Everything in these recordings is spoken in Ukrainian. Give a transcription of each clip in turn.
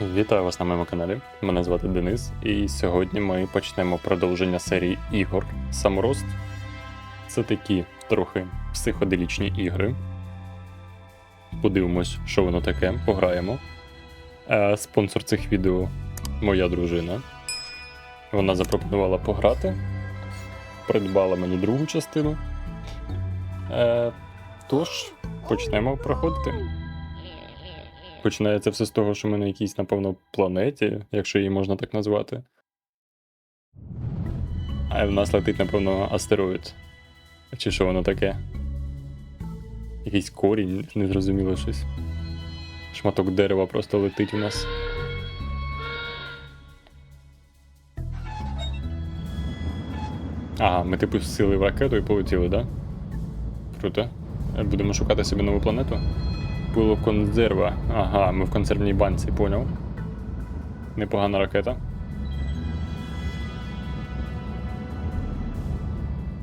Вітаю вас на моєму каналі. Мене звати Денис, і сьогодні ми почнемо продовження серії ігор Саморост. Це такі трохи психоделічні ігри. Подивимось, що воно таке, пограємо. Е, спонсор цих відео моя дружина. Вона запропонувала пограти, придбала мені другу частину. Е, тож, почнемо проходити. Починається все з того, що ми на якійсь, напевно, планеті, якщо її можна так назвати. А в нас летить, напевно, астероїд. Чи що воно таке? Якийсь корінь, незрозуміло щось. Шматок дерева просто летить у нас. Ага, ми типу сіли в ракету і полетіли, да? Круто. Будемо шукати собі нову планету. Було консерва. Ага, ми в консервній банці, поняв. Непогана ракета.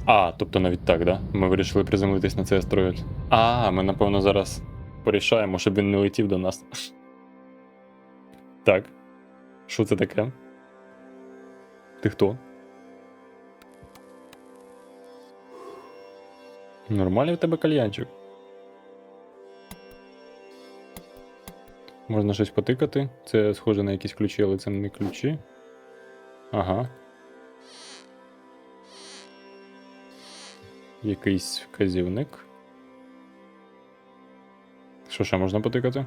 А, тобто навіть так, да? Ми вирішили приземлитись на цей астероїд. А, ми напевно зараз порішаємо, щоб він не летів до нас. Так. Що це таке? Ти хто? Нормальний в тебе кальянчик. Можна щось потикати. Це схоже на якісь ключі, але це не ключі. Ага. Якийсь вказівник. Що ще можна потикати?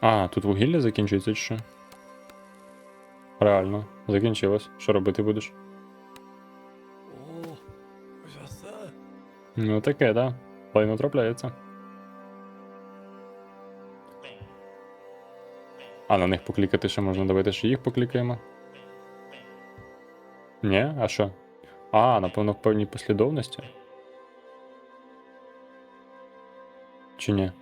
А, тут вугілля закінчується чи що? Реально, закінчилось. Що робити будеш? Ну таке, да. Лайно трапляється. А на них поклікати ще можна. Давайте ще їх поклікаємо. Ні? А що? А, напевно, в певній послідовності. Чи ні?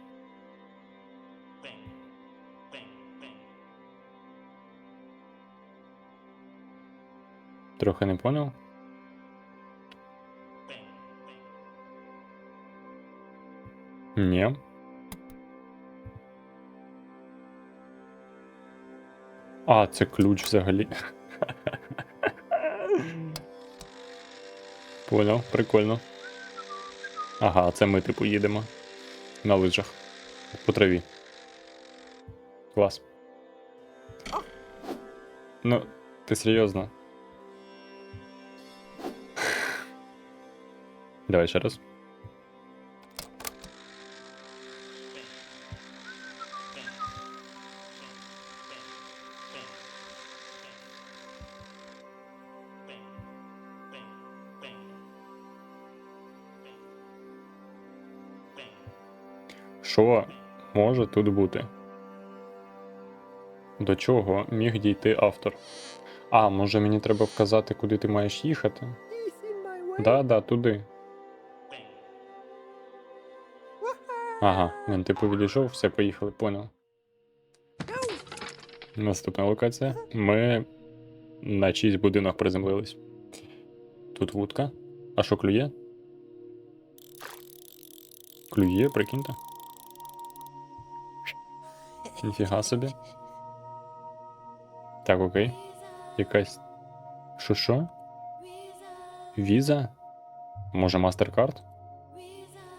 Трохи не поняв. Ні. А, це ключ взагалі. Поняв, прикольно. Ага, це ми типу їдемо. На лижах. По траві. Клас. Ну, ти серйозно? Давай ще раз. Що може тут бути? До чого міг дійти автор? А, може мені треба вказати, куди ти маєш їхати? Да, да, туди. Ага, він типу відійшов, все, поїхали, поняв. Наступна локація. Ми на чийсь будинок приземлились. Тут вудка. А що клює? Клює, прикиньте. Ніфіга собі. Так, окей. Якась. Що що? Віза? Може, MasterCard?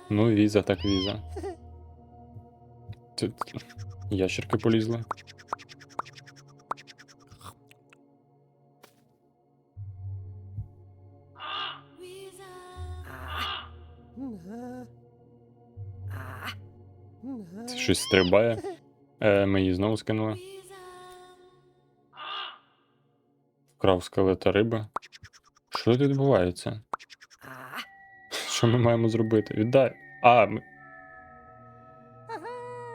Ну, віза, так віза. Тут ящерки полізли. Це щось стрибає. Е, ми її знову скинули. Вкрав скелета риби. Що тут відбувається? Що ми маємо зробити? Віддай. А, ми...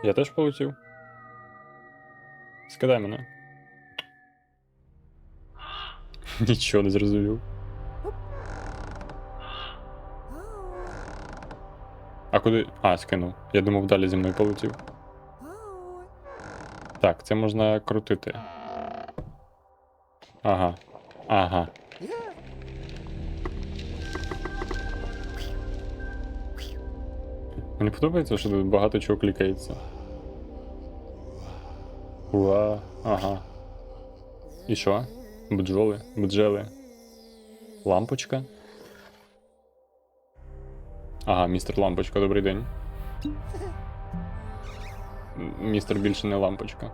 я теж полетів. Скидай мене. Нічого не зрозумів. А куди. А, скинув. Я думав, далі зі мною полетів. Так, це можна крутити. Ага. Ага. Мені подобається, що тут багато чого клікається. Уа, ага. І що? Бджоли, бджели. Лампочка. Ага, містер Лампочка, добрий день. Містер більше не лампочка.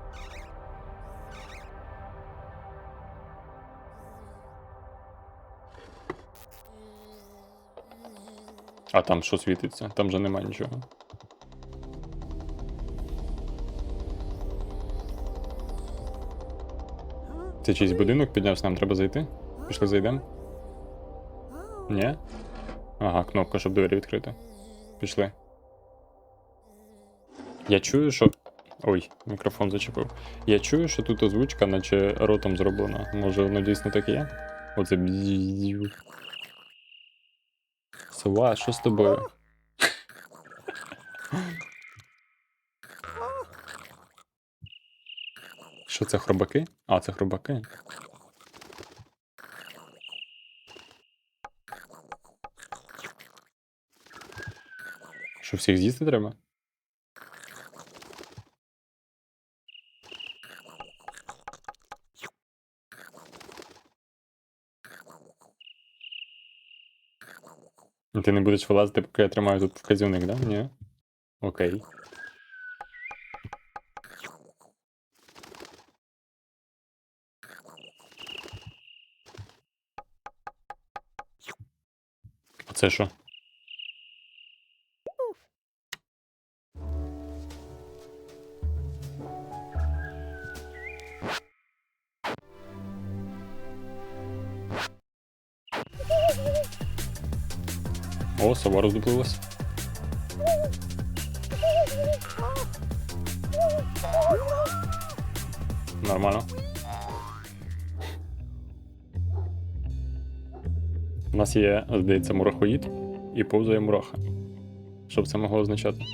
А там що світиться? Там же нема нічого. Це чийсь будинок піднявся, нам треба зайти? Пішли зайдемо? Ні? Ага, кнопка, щоб двері відкрити. Пішли. Я чую, що. Ой, мікрофон зачепив. Я чую, що тут озвучка, наче ротом зроблена. Може, воно дійсно так і є? Оце. Сова, що з тобою? Що це хробаки? А, це хробаки. Що всіх з'їсти треба? Ти не будеш вилазити, поки я тримаю тут вказівник, да? Ні? Окей. Це що? Сова роздуплилась. Нормально. У нас є, здається, мурахоїд і повзає мураха. Що б це могло означати?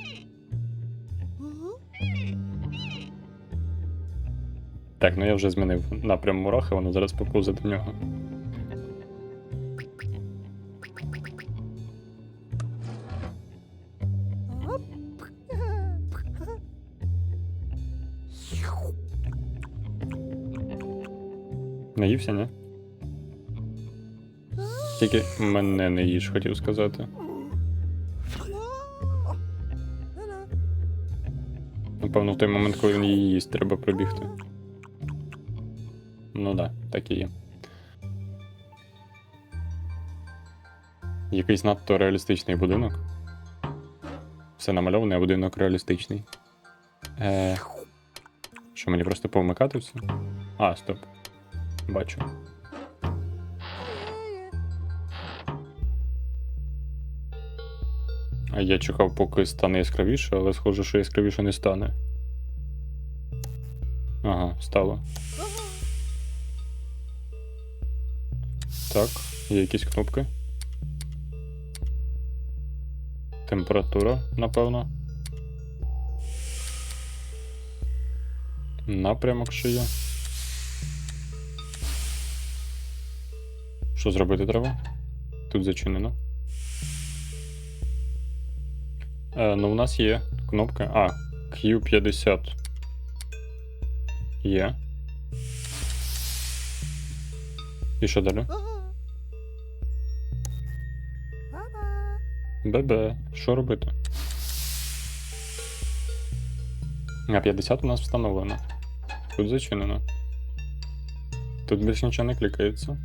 Так, ну я вже змінив напрям мурахи, воно зараз поповзе до нього. Наївся, ні? Тільки мене не їж, хотів сказати. Напевно, в той момент, коли він її їсть, треба пробігти. Ну да, так і є. Якийсь надто реалістичний будинок. Все намальоване, а будинок реалістичний. Е... Що мені просто повмикати все? А, стоп. Бачу. А я чекав, поки стане яскравіше, але схоже, що яскравіше не стане. Ага, стало. Так, є якісь кнопки. Температура, напевно. Напрямок ще є. Що зробити треба? Тут зачинено. Е, ну, у нас є кнопка. А, Q50. Є. І що далі? Бебе, що робити? А 50 у нас встановлено. Тут зачинено. Тут більше нічого не клікається.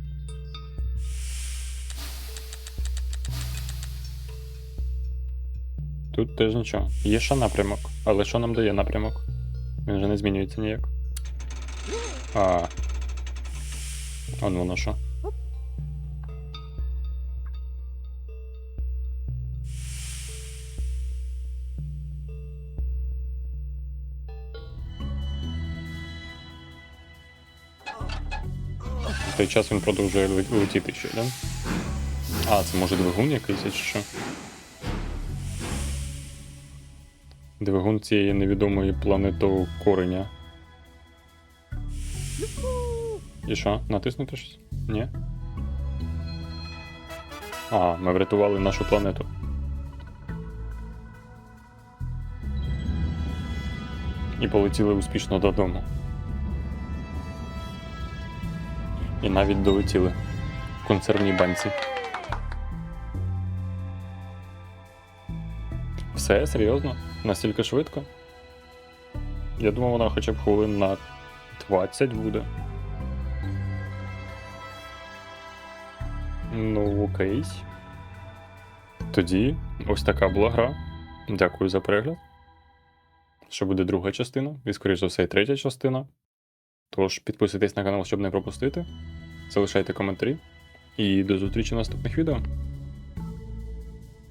Тут теж нічого. Є ще напрямок, але що нам дає напрямок? Він вже не змінюється ніяк. А. Он воно що. В той час він продовжує летіти ще, да? А, це може двигун якийсь, чи що? Двигун цієї невідомої планету кореня. І що? Натиснути щось? Ні? А, ми врятували нашу планету. і полетіли успішно додому. І навіть долетіли в консервній банці. Все, серйозно? Настільки швидко? Я думав, вона хоча б хвилин на 20 буде. Ну, окей. Тоді ось така була гра. Дякую за перегляд. Ще буде друга частина, і, скоріш за все, і третя частина. Тож підписуйтесь на канал, щоб не пропустити. Залишайте коментарі. І до зустрічі в наступних відео.